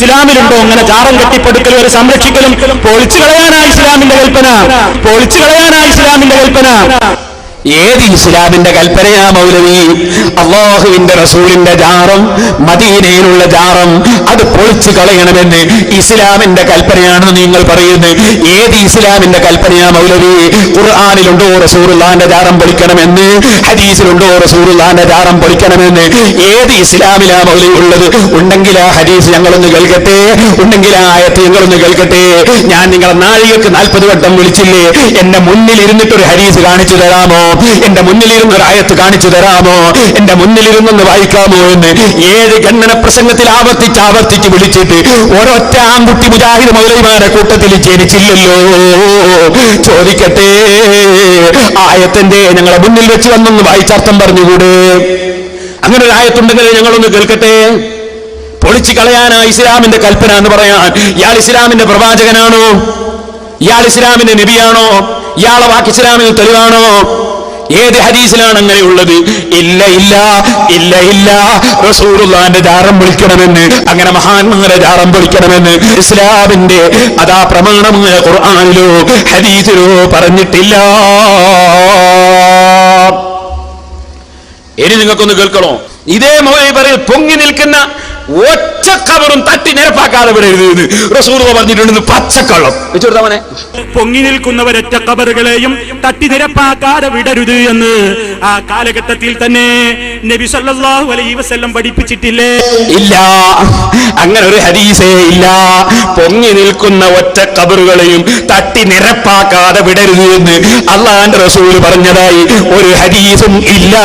ഇസ്ലാമിലുണ്ടോ? അങ്ങനെ ജാറം കെട്ടിപ്പടുക്കലും ഒരു സംരക്ഷിക്കലും. പൊളിച്ചു കളയാനായി ഇസ്ലാമിന്റെ കൽപ്പന. പൊളിച്ചു കളയാനായി ഇസ്ലാമിന്റെ കൽപ്പന. ഏത് ഇസ്ലാമിന്റെ കൽപ്പനയാ മൗലവി? അള്ളാഹുവിന്റെ റസൂലിന്റെ ജാറം മദീനയിലുള്ള ജാറം അത് പൊളിച്ചു കളയണമെന്ന് ഇസ്ലാമിന്റെ കൽപ്പനയാണെന്ന് നിങ്ങൾ പറയുന്നത് ഏത് ഇസ്ലാമിന്റെ കൽപ്പനയാ മൗലവി? ഖുർആാനിലുണ്ടോ റസൂറുല്ലാന്റെ ജാറം പൊളിക്കണമെന്ന്? ഹദീസിലുണ്ടോ റസൂറുല്ലാന്റെ ജാറം പൊളിക്കണമെന്ന്? ഏത് ഇസ്ലാമിലാ മൗലവി ഉള്ളത്? ഉണ്ടെങ്കിൽ ആ ഹദീസ് ഞങ്ങളൊന്ന് കേൾക്കട്ടെ? ഉണ്ടെങ്കിൽ ആ ആയത്ത് ഞങ്ങളൊന്ന് കേൾക്കട്ടെ? ഞാൻ നിങ്ങളെ നാഴികക്ക് നാൽപ്പത് വട്ടം വിളിച്ചില്ലേ? എന്റെ മുന്നിൽ ഇരുന്നിട്ടൊരു ഹദീസ് കാണിച്ചു തരാമോ? എന്റെ മുന്നിലിരുന്ന് ഒരു ആയത്ത് കാണിച്ചു തരാമോ? എന്റെ മുന്നിലിരുന്നൊന്ന് വായിക്കാമോ എന്ന്? ഏഴ് ഖണ്ഡന പ്രസംഗത്തിൽ ആവർത്തിച്ച് ആവർത്തിച്ച് വിളിച്ചിട്ട് ഒരൊറ്റ ആൺകുട്ടി മുജാഹിദ് മൗലൈമാരെ കൂട്ടത്തിൽ ജനിച്ചില്ലല്ലോ. ചോദിക്കട്ടെ. ആയത്തിന്റെ ഞങ്ങളെ മുന്നിൽ വെച്ച് വന്നൊന്ന് വായിച്ചർത്ഥം പറഞ്ഞുകൂടെ? അങ്ങനെ ഒരു ആയത്തുണ്ടെങ്കിൽ ഞങ്ങളൊന്ന് കേൾക്കട്ടെ. പൊളിച്ചു കളയാനാ ഇസ്ലാമിന്റെ കൽപ്പന എന്ന് പറയാൻ. ഇയാൾ ഇസ്ലാമിന്റെ പ്രവാചകനാണോ? ഇയാൾ ഇസ്ലാമിന്റെ നബിയാണോ? ഇയാളെ വാക്ക് ഇസ്ലാമിന് തെളിവാണോ? ഏത് ഹദീസിലാണ് അങ്ങനെയുള്ളത്? ഇല്ല ഇല്ല ഇല്ല ഇല്ല. റസൂറുല്ലാന്റെ ജാറം വിളിക്കണമെന്ന് അങ്ങനെ മഹാന്മാരെ ജാറം വിളിക്കണമെന്ന് ഇസ്ലാമിന്റെ അതാ പ്രമാണമായ ഖുർആാനിലോ ഹദീസിലോ പറഞ്ഞിട്ടില്ല. ഇനി നിങ്ങൾക്കൊന്ന് കേൾക്കണോ? ഇതേ മൗലവി പറയും പൊങ്ങി നിൽക്കുന്ന ഒറ്റ കവറും തട്ടി നിരപ്പാക്കാതെ വിടരുത് റസൂർ പറഞ്ഞിട്ടുണ്ട് പച്ചക്കള്ളം. വെച്ചുകൊടുത്താ മോനെ. പൊങ്ങി നിൽക്കുന്നവരൊറ്റ കബറുകളെയും തട്ടി നിരപ്പാക്കാതെ വിടരുത് എന്ന് ആ കാലഘട്ടത്തിൽ തന്നെ നബി സല്ലല്ലാഹു അലൈഹി വസല്ലം പഠിപ്പിച്ചിട്ടില്ലേ? ഇല്ല. അങ്ങനെ ഒരു ഹദീസേ ഇല്ല. പൊങ്ങി നിൽക്കുന്ന ഒറ്റ കബറുകളെയും തട്ടി നിരപ്പാക്കാതെ വിടരുത് എന്ന് അള്ളാന്റെ റസൂൽ പറഞ്ഞതായി ഒരു ഹദീസും ഇല്ല.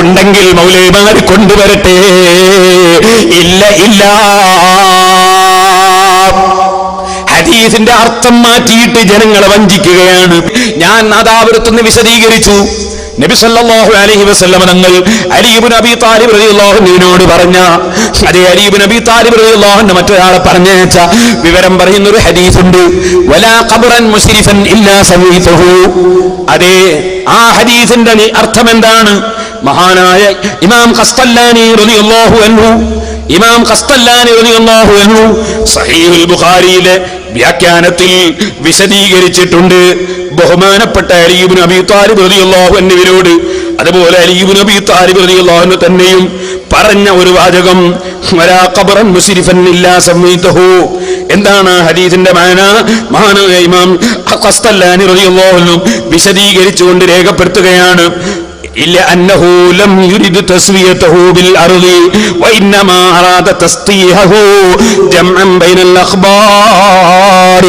ഉണ്ടെങ്കിൽ മൗലൈമാർ കൊണ്ടുവരട്ടെ. ഇല്ല ഇല്ല. ഹദീസിന്റെ അർത്ഥം മാറ്റിയിട്ട് ജനങ്ങളെ വഞ്ചിക്കുകയാണ്. ഞാൻ നാദാപുരത്തുനിന്ന് വിശദീകരിച്ചു. നബി സല്ലല്ലാഹു അലൈഹി വസല്ലമ തങ്ങൾ അലീബ് നബി താലിബ് റളിയല്ലാഹുവിനോട് പറഞ്ഞ അതേ അലീബ് നബി താലിബ് റളിയല്ലാഹു മറ്റൊരാളെ പറഞ്ഞയച്ച വിവരം പറയുന്ന ഒരു ഹദീസ് ഉണ്ട് വലാ ഖബറൻ മുസ്രിഫൻ ഇല്ലാ സമീതഹു അതേ ആ ഹദീസിന്റെ അർത്ഥം എന്താണ്? മഹാനായ ഇമാം ഖസ്തല്ലാനി റളിയല്ലാഹു അൻഹു ഇമാം ഖസ്തല്ലാനി റളിയല്ലാഹു അൻഹു സഹീഹുൽ ബുഖാരിയിലെ വ്യാഖ്യാനത്തിൽ വിശദീകരിച്ചിട്ടുണ്ട്. ബഹുമാനപ്പെട്ട അലീബിൻ അബി താലിബ് റളിയല്ലാഹു അൻഹുവിനോട് അതുപോലെ അലീബിൻ അബി താലിബ് അൻഹു തന്നെയും പറഞ്ഞ ഒരു വാചകം എന്താണ് ഹദീസിന്റെ മാന? മഹാനായ ഇമാം വിശദീകരിച്ചുകൊണ്ട് രേഖപ്പെടുത്തുകയാണ്. إلا أنه لم يرد تسويته بالأرض وإنما أراد تسطيحه جمعا بين الأخبار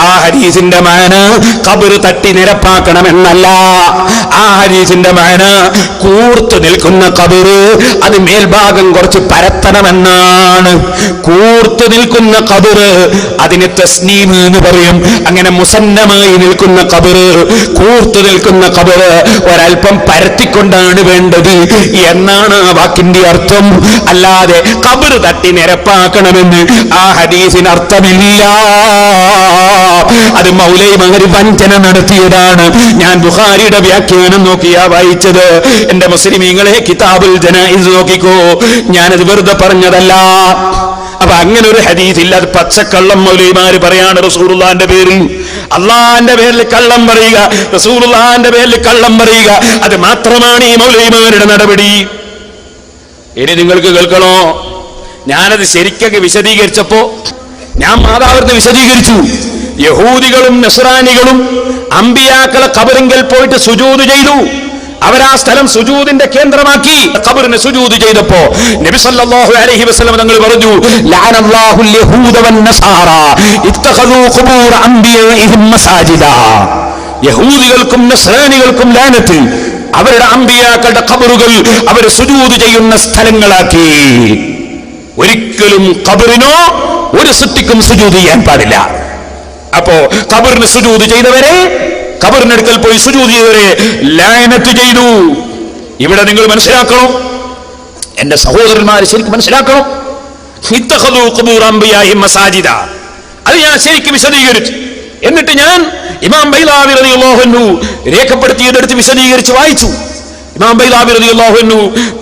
ആ ഹദീസിന്റെ മാന കബർ തട്ടി നിരപ്പാക്കണമെന്നല്ല ആ ഹദീസിന്റെ മാന കൂർത്തു നിൽക്കുന്ന കബർ അത് മേൽഭാഗം കുറച്ച് പരത്തണമെന്നാണ് കൂർത്തു നിൽക്കുന്ന കബർ അതിന് തസ്നീം എന്ന് പറയും അങ്ങനെ മുസന്നമായി നിൽക്കുന്ന കബർ കൂർത്തു നിൽക്കുന്ന കബർ ഒരൽപ്പം പരത്തിക്കൊണ്ടാണ് വേണ്ടത്. എന്നാണ് ആ വാക്കിന്റെ അർത്ഥം. അല്ലാതെ കബർ തട്ടി നിരപ്പാക്കണമെന്ന് ആ ഹദീസിന് അർത്ഥമില്ല. അത് മൗലൈ മകര് വഞ്ചന നടത്തിയതാണ്. ഞാൻ ബുഹാരിയുടെ വ്യാഖ്യാനം നോക്കിയാ വായിച്ചത്. എന്റെ മുസ്ലിമീങ്ങളെ കിതാബുൽ ജന ഇത് നോക്കിക്കോ. ഞാനത് വെറുതെ പറഞ്ഞതല്ല. അപ്പൊ അങ്ങനെ ഒരു ഹദീസ് ഇല്ല അത് പച്ചക്കള്ളം മൗലൈമാര് പറയാണ് റസൂറുല്ലാന്റെ പേരിൽ. അള്ളാന്റെ പേരിൽ കള്ളം പറയുക. റസൂറുല്ലാന്റെ പേരിൽ കള്ളം പറയുക. അത് മാത്രമാണ് ഈ മൗലൈമാരുടെ നടപടി. ഇനി നിങ്ങൾക്ക് കേൾക്കണോ? ഞാനത് ശരിക്കൊക്കെ വിശദീകരിച്ചപ്പോ ഞാൻ മാതാവിന് വിശദീകരിച്ചു. യഹൂദികളും നസ്രാനികളും അമ്പിയാക്കളെ കബറിങ്കൽ പോയിട്ട് സുജൂത് ചെയ്തു. അവരാ സ്ഥലം സുജൂദിന്റെ കേന്ദ്രമാക്കി. ഖബറിന് സുജൂദ് ചെയ്തപ്പോ നബി സല്ലല്ലാഹു അലൈഹി വസല്ലം തങ്ങൾ പറഞ്ഞു ലഅനല്ലാഹുൽ യഹൂദ വൻ നസാറ ഇത്തഖദു ഖുബൂർ അംബിയാഇഹിം മസാജിദ. യഹൂദികൾക്കും നസ്രാനികൾക്കും ലാനത്ത്. അവരുടെ അംബിയാക്കളുടെ ഖബറുകൾ അവർ സുജൂദ് ചെയ്യുന്ന സ്ഥലങ്ങളാക്കി. ഒരിക്കലും ഖബറിനോ ഒരു സൃഷ്ടിക്കും സുജൂദ് ചെയ്യാൻ പാടില്ല. അപ്പോ ഖബറിന് സുജൂദ് ചെയ്തവരെ ഖബറിനടുക്കൽ പോയി സുജൂതിയവരെ ചെയ്തവരെ ചെയ്തു. ഇവിടെ നിങ്ങൾ മനസ്സിലാക്കണം. എന്റെ സഹോദരന്മാര് ശരിക്കും മനസ്സിലാക്കണം. മസാജിദ. അത് ഞാൻ ശരിക്കും വിശദീകരിച്ചു. എന്നിട്ട് ഞാൻ ഇമാം ബൈലാവി റളിയല്ലാഹു രേഖപ്പെടുത്തിയതെടുത്ത് വിശദീകരിച്ച് വായിച്ചു. ഇമാം ബൈലാവി റളിയല്ലാഹു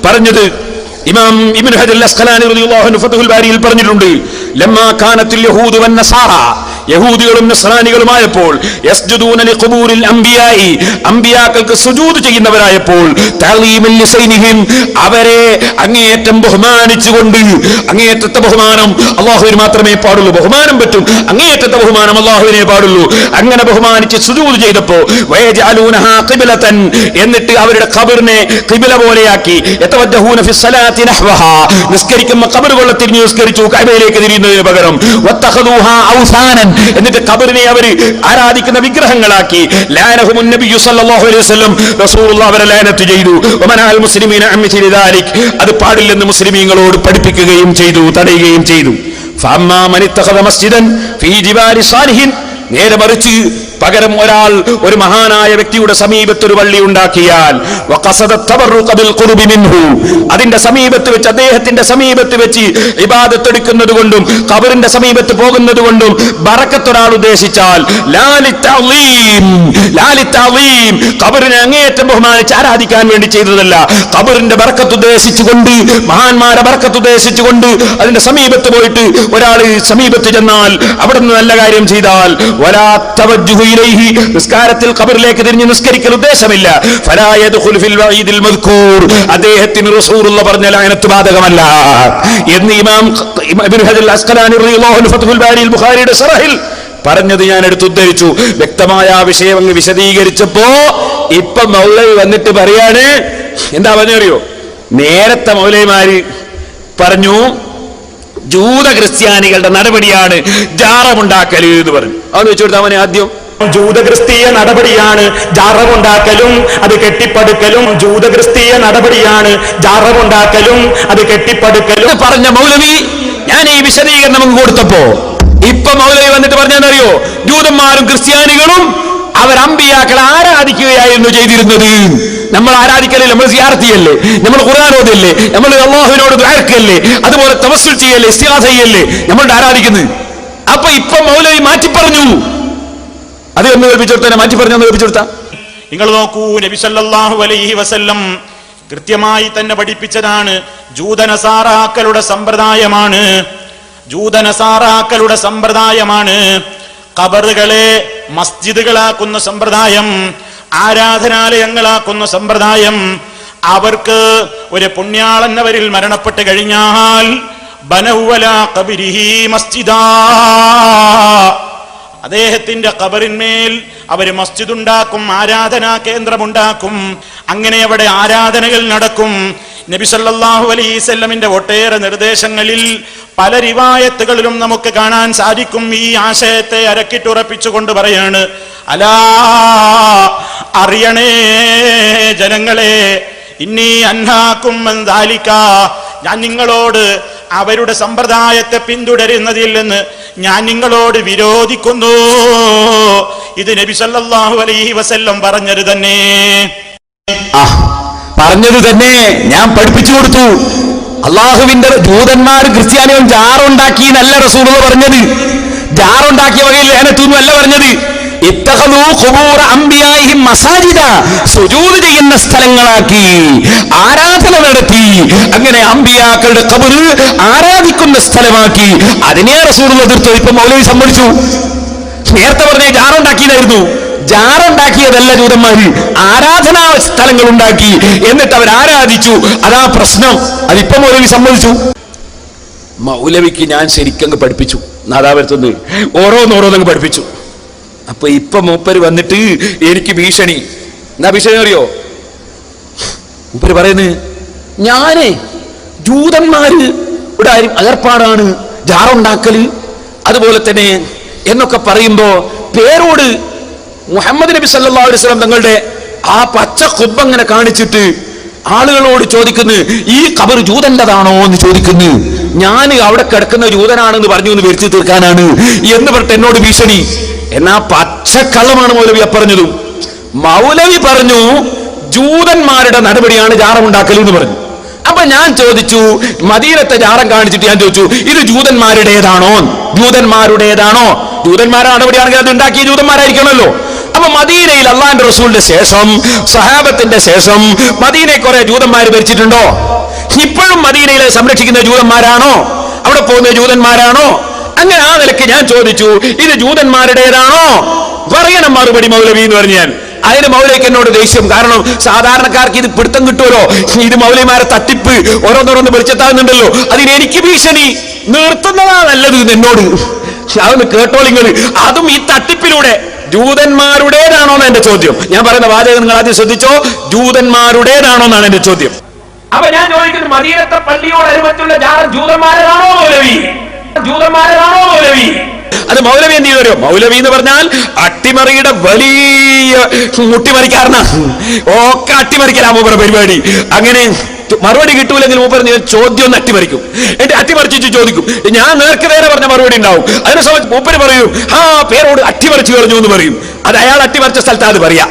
പറഞ്ഞത് ഇമാം ഇബ്നു ഹജർ അസ്ഖലാനി റളിയല്ലാഹു അൻഹു ഫത്ഹുൽ ബാരിയിൽ പറഞ്ഞിട്ടുണ്ട് ലമ്മാ കാനത്തിൽ യഹൂദു വൻ യഹൂദികളും നസ്രാനികളുമായപ്പോൾ അമ്പിയാക്കൾക്ക് സുജൂത് ചെയ്യുന്നവരായപ്പോൾ അവരെ അങ്ങേയറ്റം ബഹുമാനിച്ചുകൊണ്ട് അങ്ങേയറ്റത്തെ ബഹുമാനം അള്ളാഹുവിന് മാത്രമേ പാടുള്ളൂ. ബഹുമാനം പറ്റും. അങ്ങേയറ്റത്തെ ബഹുമാനം അള്ളാഹുവിനെ പാടുള്ളൂ. അങ്ങനെ ബഹുമാനിച്ച് സുജൂദ് ചെയ്തപ്പോ എന്നിട്ട് അവരുടെ ഖബറിനെ ഖിബല പോലെയാക്കി നിസ്കരിക്കുമ്പോൾ ഖബറുകൾ തിരിഞ്ഞു നിസ്കരിച്ചു കഅബയിലേക്ക് തിരിയുന്നതിന് പകരം ഔസാനൻ എന്നിട്ട് കബറിനെ അവർ ആരാധിക്കുന്ന വിഗ്രഹങ്ങളാക്കി. അത് പാടില്ലെന്ന് മുസ്ലിമീങ്ങളോട് പഠിപ്പിക്കുകയും ചെയ്തു തടയുകയും ചെയ്തു. നേരെ മറിച്ച് പകരം ഒരാൾ ഒരു മഹാനായ വ്യക്തിയുടെ സമീപത്ത് ഒരു പള്ളി ഉണ്ടാക്കിയാൽ അതിന്റെ സമീപത്ത് വെച്ച് അദ്ദേഹത്തിന്റെ സമീപത്ത് വെച്ച് ഇബാദത്ത് എടുക്കുന്നത് കൊണ്ടും കബറിന്റെ സമീപത്ത് പോകുന്നത് കൊണ്ടും ബറക്കത്തൊരാൾ ഉദ്ദേശിച്ചാൽ കബറിനെ അങ്ങേയറ്റം ബഹുമാനിച്ച് ആരാധിക്കാൻ വേണ്ടി ചെയ്തതല്ല. കബറിന്റെ ബറക്കത്ത് ഉദ്ദേശിച്ചുകൊണ്ട് മഹാന്മാരെ ബറക്കത്ത് ഉദ്ദേശിച്ചുകൊണ്ട് അതിന്റെ സമീപത്ത് പോയിട്ട് ഒരാൾ സമീപത്ത് ചെന്നാൽ അവിടെ നിന്ന് നല്ല കാര്യം ചെയ്താൽ വലാ തവജ്ജുഹു ഇലൈഹി നിസ്കാരത്തിൽ ഖബറിലേക്ക് തിരിഞ്ഞ് നിസ്കരിക്കൽ ഉദ്ദേശമില്ല. ഫലായദു യദ്ഖുൽ ഫിൽ വഈദിൽ മദ്കൂർ അദ്ദേഹത്തിന് റസൂലുള്ള പറഞ്ഞ ലഅനത്ത് ബാധകമല്ല. എന്ന് ഇമാം ഇബ്നു ഹജർ അസ്ഖലാനി റളിയല്ലാഹു അൻഹു ഫത്ഹുൽ ബുഖാരിയുടെ ശറഹിൽ പറഞ്ഞത് ഞാൻ എടുത്ത് ഉദ്ധരിച്ചു. വ്യക്തമായ ആ വിഷയം അങ്ങ് വിശദീകരിച്ചപ്പോ ഇപ്പൊ മൗലവി വന്നിട്ട് പറയാണ് എന്താ പറഞ്ഞറിയോ? നേരത്തെ മൗലവിമാര് പറഞ്ഞു ജൂത ക്രിസ്ത്യാനികളുടെ നടപടിയാണ് ജാറമുണ്ടാക്കൽ എന്ന് പറഞ്ഞു. വെച്ചു കൊടുത്താൽ അവനെ ആദ്യം. ജൂതക്രിസ്തീയ നടപടിയാണ്. ജാറമുണ്ടാക്കലും അത് കെട്ടിപ്പടുക്കലും. ജൂതക്രിസ്തീയ നടപടിയാണ്. ജാറമുണ്ടാക്കലും അത് കെട്ടിപ്പടുക്കലും. പറഞ്ഞ മൗലവി ഞാൻ ഈ വിശദീകരണം കൊടുത്തപ്പോ ഇപ്പൊ മൗലവി വന്നിട്ട് പറഞ്ഞാലറിയോ ജൂതന്മാരും ക്രിസ്ത്യാനികളും അവർ അമ്പിയാക്കളെ ആരാധിക്കുകയായിരുന്നു ചെയ്തിരുന്നത്. നമ്മൾ ആരാധിക്കലേ നമ്മൾ സിയാർത്തിയല്ലേ? നമ്മൾ ഖുർആൻ നമ്മൾ അള്ളാഹുവിനോട് ദ്വാരക്കല്ലേ അതുപോലെ തവസ്സുൽ ചെയ്യല്ലേ? ഇസ്തിഹാസ ചെയ്യല്ലേ? നമ്മളുടെ ആരാധിക്കുന്നത്. അപ്പൊ ഇപ്പൊ മൗലവി മാറ്റി പറഞ്ഞു അത് എന്ന് കേൾപ്പിച്ചെടുത്താ? മാറ്റി പറഞ്ഞു കേൾപ്പിച്ചെടുത്താ? നിങ്ങൾ നോക്കൂ നബി സല്ലല്ലാഹു അലൈഹി വസല്ലം കൃത്യമായി തന്നെ പഠിപ്പിച്ചതാണ്. ജൂതനസാറാക്കളുടെ സമ്പ്രദായമാണ്. ജൂതനസാറാക്കളുടെ സമ്പ്രദായമാണ്. കബറുകളെ മസ്ജിദുകളാക്കുന്ന സമ്പ്രദായം ആരാധനാലയങ്ങളാക്കുന്ന സമ്പ്രദായം. അവർക്ക് ഒരു പുണ്യാളന്നവരിൽ മരണപ്പെട്ട് കഴിഞ്ഞാൽ ബനൗവല കബിരിഹി മസ്ജിദാ. അദ്ദേഹത്തിന്റെ കബറിന്മേൽ അവർ മസ്ജിദ് ഉണ്ടാക്കും ആരാധനാ കേന്ദ്രമുണ്ടാക്കും അങ്ങനെ അവിടെ ആരാധനകൾ നടക്കും. നബി സല്ലല്ലാഹു അലൈസല്ലമിന്റെ ഒട്ടേറെ നിർദ്ദേശങ്ങളിൽ പല റിവായത്തുകളിലും നമുക്ക് കാണാൻ സാധിക്കും. ഈ ആശയത്തെ അരക്കിട്ടുറപ്പിച്ചുകൊണ്ട് പറയാണ് അലാ അറിയണേ ജനങ്ങളെ ഇന്നീ അന്നാക്കും ഞാൻ നിങ്ങളോട് അവരുടെ സമ്പ്രദായത്തെ പിന്തുടരുന്നതിൽ നിന്ന് ഞാൻ നിങ്ങളോട് വിരോധിക്കുന്നു. ഇത് നബി സല്ലാഹു അലൈഹി വസല്ലം പറഞ്ഞത് തന്നെ. പറഞ്ഞത് തന്നെ. ഞാൻ പഠിപ്പിച്ചു കൊടുത്തു. അള്ളാഹുവിന്റെ ദൂതന്മാർ ക്രിസ്ത്യാനികളും ജാറുണ്ടാക്കി എന്നല്ല റസൂൽ പറഞ്ഞത്. ജാറുണ്ടാക്കിയ വകയിൽ ലേനത്തു അല്ല പറഞ്ഞത്. സുജൂദ് ചെയ്യുന്ന സ്ഥലങ്ങളാക്കി ആരാധന നടത്തി അങ്ങനെ അമ്പിയാക്കളുടെ ഖബർ ആരാധിക്കുന്ന സ്ഥലമാക്കി. അതിനെ റസൂൽ എതിർത്തു ഇപ്പൊ മൗലവി സമ്മതിച്ചു. നേരത്തെ പറഞ്ഞ ജാറുണ്ടാക്കിയതായിരുന്നു. ജാറുണ്ടാക്കിയതല്ല ജൂതന്മാര് ആരാധനാ സ്ഥലങ്ങൾ ഉണ്ടാക്കി എന്നിട്ട് അവർ ആരാധിച്ചു. അതാ പ്രശ്നം. അതിപ്പോ മൗലവി സമ്മതിച്ചു. മൗലവിക്ക് ഞാൻ ശരിക്കങ്ങ് പഠിപ്പിച്ചു. നാദാപുരത്തുനിന്ന് ഓരോന്നോരോന്നങ്ങ് പഠിപ്പിച്ചു. അപ്പൊ ഇപ്പൊ മൂപ്പര് വന്നിട്ട് എനിക്ക് ഭീഷണി. എന്നാ ഭീഷണി അറിയോ? മൂപ്പര് പറയുന്നു ഞാനേ ജൂതന്മാര് ഇവിടെ അകർപ്പാടാണ് ജാറുണ്ടാക്കൽ അതുപോലെ തന്നെ എന്നൊക്കെ പറയുമ്പോ പേരോട് മുഹമ്മദ് നബി സല്ലല്ലാഹു അലൈഹി വസല്ലം തങ്ങളുടെ ആ പച്ച കുബ്ബ അങ്ങനെ കാണിച്ചിട്ട് ആളുകളോട് ചോദിക്കുന്നു ഈ കബർ ജൂതന്റെതാണോ എന്ന് ചോദിക്കുന്നു. ഞാൻ അവിടെ കിടക്കുന്ന ജൂതനാണെന്ന് പറഞ്ഞു എന്ന് വരുത്തി തീർക്കാനാണ്. എന്ന് പറഞ്ഞിട്ട് എന്നോട് ഭീഷണി. എന്നാ പച്ചക്കള്ളമാണ് മൗലവി ആ പറഞ്ഞതും മൗലവി പറഞ്ഞു ജൂതന്മാരുടെ നടപടിയാണ് ജാറമുണ്ടാക്കൽ എന്ന് പറഞ്ഞു. അപ്പൊ ഞാൻ ചോദിച്ചു മദീനത്തെ ജാറം കാണിച്ചിട്ട് ഞാൻ ചോദിച്ചു ഇത് ജൂതന്മാരുടേതാണോ? ജൂതന്മാരുടേതാണോ? ജൂതന്മാരുടെ നടപടിയാണെങ്കിൽ അത് ഉണ്ടാക്കിയ ജൂതന്മാരായിരിക്കണമല്ലോ. അപ്പൊ മദീനയിൽ അള്ളാന്റെ റസൂലിന്റെ ശേഷം സഹാബത്തിന്റെ ശേഷം മദീനയെ കുറെ ജൂതന്മാർ ഭരിച്ചിട്ടുണ്ടോ? ഇപ്പോഴും മദീനയിലെ സംരക്ഷിക്കുന്ന ജൂതന്മാരാണോ? അവിടെ പോകുന്ന ജൂതന്മാരാണോ? അങ്ങനെ ആ നിലയ്ക്ക് ഞാൻ ചോദിച്ചു ഇത് ജൂതന്മാരുടേതാണോ? പറയണം മറുപടി മൗലവി എന്ന് പറഞ്ഞു ഞാൻ. അതിന് മൗലയ്ക്ക് എന്നോട് ദേഷ്യം. കാരണം സാധാരണക്കാർക്ക് ഇത് പിടുത്തം കിട്ടുമല്ലോ? ഇത് മൗലിമാരെ തട്ടിപ്പ് ഓരോന്നോരോന്ന് വെളിച്ചത്താകുന്നുണ്ടല്ലോ അതിന് എനിക്ക് ഭീഷണി. നിർത്തുന്നതാ നല്ലത് എന്ന് എന്നോട്. അതൊന്ന് കേട്ടോളിങ്ങൾ അതും ഈ തട്ടിപ്പിലൂടെ. ജൂതന്മാരുടേതാണോ എന്ന് എന്റെ ചോദ്യം. ഞാൻ പറയുന്ന വാചകം നിങ്ങൾ ആദ്യം ശ്രദ്ധിച്ചോ? ജൂതന്മാരുടേതാണോ എന്നാണ് എന്റെ ചോദ്യം. അപ്പൊ ഞാൻ ചോദിക്കുന്നു മദീനത്തെ പള്ളിയോടനുബന്ധിച്ചുള്ള ജൂതന്മാരാണോ മൗലവി? മൗലവി? അത് മൗലവി എന്ത് ചെയ്തോ മൗലവി എന്ന് പറഞ്ഞാൽ അട്ടിമറിയുടെ വലിയ മുട്ടിമറിക്കാരനാണ് ഒക്കെ അട്ടിമറിക്കലാ മൂപ്പറ പരിപാടി. അങ്ങനെ മറുപടി കിട്ടൂലെങ്കിൽ മൂപ്പർ ചോദ്യം ഒന്ന് അട്ടിമറിക്കും. എന്റെ അട്ടിമറിച്ചു ചോദിക്കും. ഞാൻ നേർക്ക് നേരെ പറഞ്ഞ മറുപടി ഉണ്ടാവും. അതിനെ സംബന്ധിച്ച് മൂപ്പര് പറയും ആ പേരോട് അട്ടിമറിച്ചു പറഞ്ഞു എന്ന് പറയും. അത് അയാൾ അട്ടിമറിച്ച സ്ഥലത്ത് അത് പറയാ.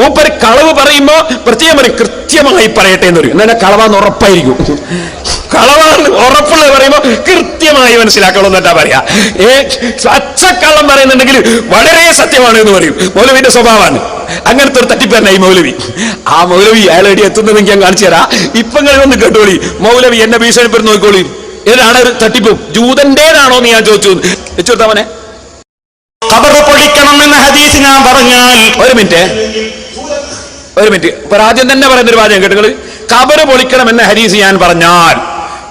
മൂപ്പര് കളവ് പറയുമ്പോ പ്രത്യേകം പറയും കൃത്യമായി പറയട്ടെ എന്ന് പറയും. എന്നാ കളവാന്ന് ഉറപ്പായിരിക്കും. കളവാണ് ഉറപ്പുള്ളത് പറയുമ്പോ കൃത്യമായി മനസ്സിലാക്കണം എന്നിട്ടാ പറയാ. ഏ പച്ചക്കള്ളം പറയുന്നുണ്ടെങ്കിൽ വളരെ സത്യമാണ് എന്ന് പറയും. മൗലവിന്റെ സ്വഭാവമാണ്. അങ്ങനത്തെ ഒരു തട്ടിപ്പേരനായി മൗലവി. ആ മൗലവി അയാളെടി എത്തുന്നതെങ്കിൽ ഞാൻ കാണിച്ചു തരാം. ഇപ്പൊ ഇങ്ങനെ ഒന്ന് കേട്ടോളി. മൗലവി എന്നെ ഭീഷണിപ്പെടുന്ന നോക്കോളി ഏതാണ് ഒരു തട്ടിപ്പ്? ജൂതന്റേതാണോ എന്ന് ഞാൻ ചോദിച്ചു. വെച്ചു കൊടുത്താമനെ ഖബർ പൊളിക്കണം എന്ന ഹദീസ് ഞാൻ പറഞ്ഞാൽ ഒരു മിനിറ്റ്. ഒരു മിനിറ്റ്. ഇപ്പൊ ആദ്യം തന്നെ പറയുന്ന ഒരു വാചകം കേട്ടുകൾ കബറ് പൊളിക്കണം എന്ന ഹരീസ് ഞാൻ പറഞ്ഞാൽ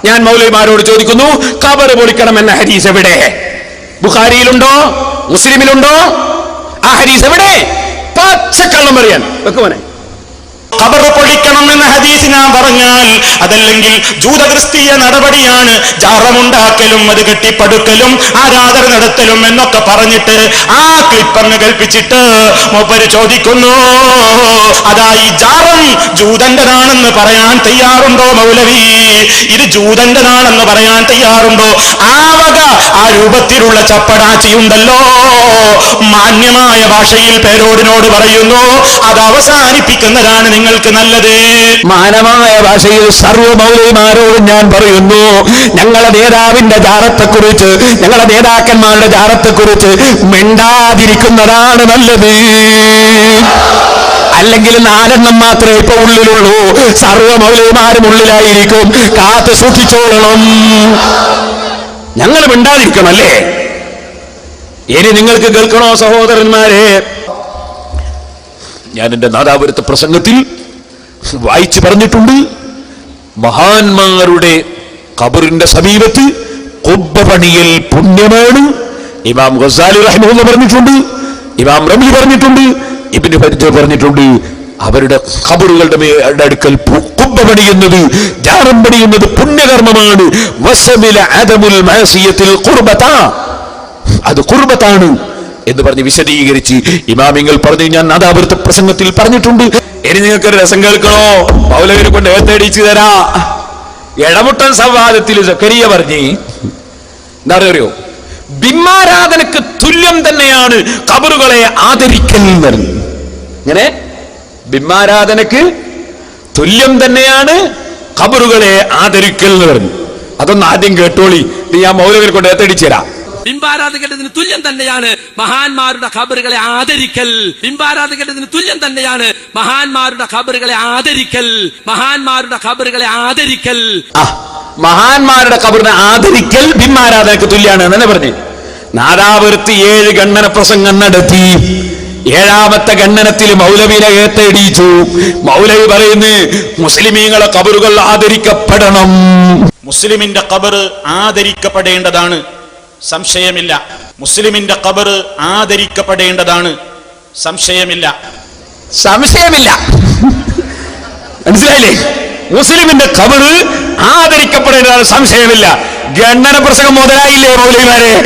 ഞാൻ മൗലവിമാരോട് ചോദിക്കുന്നു കബർ പൊളിക്കണം എന്ന ഹരീസ് എവിടെ? ബുഖാരിയിലുണ്ടോ? മുസ്ലിമിലുണ്ടോ? ആ ഹരീസ് എവിടെ? പച്ചക്കള്ളം പറയാൻ വെക്കുമനെ ഖബർ പൊളിക്കണം എന്ന ഹദീസ് ഞാൻ പറഞ്ഞാൽ അതല്ലെങ്കിൽ ജൂതക്രിസ്തീയ നടപടിയാണ് ജാറമുണ്ടാക്കലും അത് കെട്ടിപ്പടുക്കലും ആരാധന നടത്തലും എന്നൊക്കെ പറഞ്ഞിട്ട് ആ ക്ലിപ്പങ്ങ് കൽപ്പിച്ചിട്ട് മൂപ്പര് ചോദിക്കുന്നു അതായി ജാറം ജൂതന്റെതാണെന്ന് പറയാൻ തയ്യാറുണ്ടോ മൗലവി? ഇത് ജൂതന്റെതാണെന്ന് പറയാൻ തയ്യാറുണ്ടോ? ആ വക ആ രൂപത്തിലുള്ള ചപ്പടാച്ചിയുണ്ടല്ലോ. മാന്യമായ ഭാഷയിൽ പേരോടിനോട് പറയുന്നു അത് അവസാനിപ്പിക്കുന്നതാണ് നിങ്ങൾക്ക് നല്ലത്. മാനമായ ഭാഷയിൽ സർവ മൗലവിമാരോടും ഞാൻ പറയുന്നു ഞങ്ങളെ നേതാവിന്റെ ജാറത്തെക്കുറിച്ച് ഞങ്ങളെ നേതാക്കന്മാരുടെ ജാറത്തെക്കുറിച്ച് മിണ്ടാതിരിക്കുന്നതാണ് നല്ലത്. അല്ലെങ്കിൽ നാലെണ്ണം മാത്രമേ ഇപ്പൊ ഉള്ളിലുള്ളൂ. സർവ മൗലിമാരും ഉള്ളിലായിരിക്കും. കാത്തു സൂക്ഷിച്ചോളണം. ഞങ്ങൾ മിണ്ടാതിരിക്കണം അല്ലേ? ഇനി നിങ്ങൾക്ക് കേൾക്കണോ സഹോദരന്മാരെ? ഞാൻ എന്റെ നാദാപുരത്തെ പ്രസംഗത്തിൽ വായിച്ചു പറഞ്ഞിട്ടുണ്ട്. മഹാന്മാരുടെ ഖബറിന്റെ സമീപത്ത് കുബ്ബ പണിയൽ പുണ്യമാണ്. ഇമാം ഗസാലി റഹിമുള്ള പറഞ്ഞിട്ടുണ്ട് ഇമാം റമി പറഞ്ഞിട്ടുണ്ട് ഇബിന് പരിച പറഞ്ഞിട്ടുണ്ട്. അവരുടെ ഖബറുകളുടെ അടുക്കൽ കുബ്ബ പണിയുന്നത് ജാറം പണിയുന്നത് പുണ്യകർമ്മമാണ്. അത് കുർബത്താണ്. എന്ന് പറഞ്ഞ് വിശദീകരിച്ച് ഇമാമിങ്ങൾ പറഞ്ഞു ഞാൻ നാദാപുരത്തെ പ്രസംഗത്തിൽ പറഞ്ഞിട്ടുണ്ട്. ഇനി നിങ്ങൾക്ക് രസം കേൾക്കണോ? പൗലവിനെ കൊണ്ട് ഏത്തടിച്ചു തരാ. ഇടമുട്ടൻ സംവാദത്തിൽ സക്കരിയ പറഞ്ഞു എന്താ അറിയോ? ബിംബാരാധനക്ക് തുല്യം തന്നെയാണ് കബറുകളെ ആദരിക്കൽ ഇങ്ങനെ ബിംബാരാധനക്ക് തുല്യം തന്നെയാണ് കബറുകളെ ആദരിക്കൽ എന്ന് പറഞ്ഞു അതൊന്ന് ആദ്യം കേട്ടോളി. ഇത് ഞാൻ മൗലവിനെ കൊണ്ട് ഏത്തടിച്ചു തരാം. ബിംബാരാധകരുടെ തുല്യം തന്നെയാണ് മഹാന്മാരുടെ ഖബറുകളെ ആദരിക്കൽ. ബിംബാരാധകരുടെ തുല്യം തന്നെയാണ് മഹാന്മാരുടെ ഖബറുകളെ ആദരിക്കൽ. മഹാന്മാരുടെ ഖബറുകളെ ആദരിക്കൽ. മഹാന്മാരുടെ ഖബറിനെ ആദരിക്കൽ ബിംബാരാധനക്ക് തുല്യാണ് എന്ന് തന്നെ പറഞ്ഞു. നാദാപുരത്ത് ഏഴ് ഗണ്ണന പ്രസംഗം നടത്തി. ഏഴാമത്തെ ഗണ്ണനത്തിൽ മൗലവിനെ ഏത്തടിച്ചു മൗലവി പറയുന്നു മുസ്ലിമീങ്ങളെ കബറുകൾ ആദരിക്കപ്പെടണം. മുസ്ലിമിന്റെ ഖബർ ആദരിക്കപ്പെടേണ്ടതാണ്. സംശയമില്ല. മുസ്ലിമിന്റെ കബർ ആദരിക്കപ്പെടേണ്ടതാണ്. സംശയമില്ല. സംശയമില്ല. മനസ്സിലായില്ലേ? മുസ്ലിമിന്റെ കബർ ആദരിക്കപ്പെടേണ്ടതാണ്. സംശയമില്ല. ഗണ്ണന പ്രസംഗം മുതലായില്ലേ മൗലിമാരെ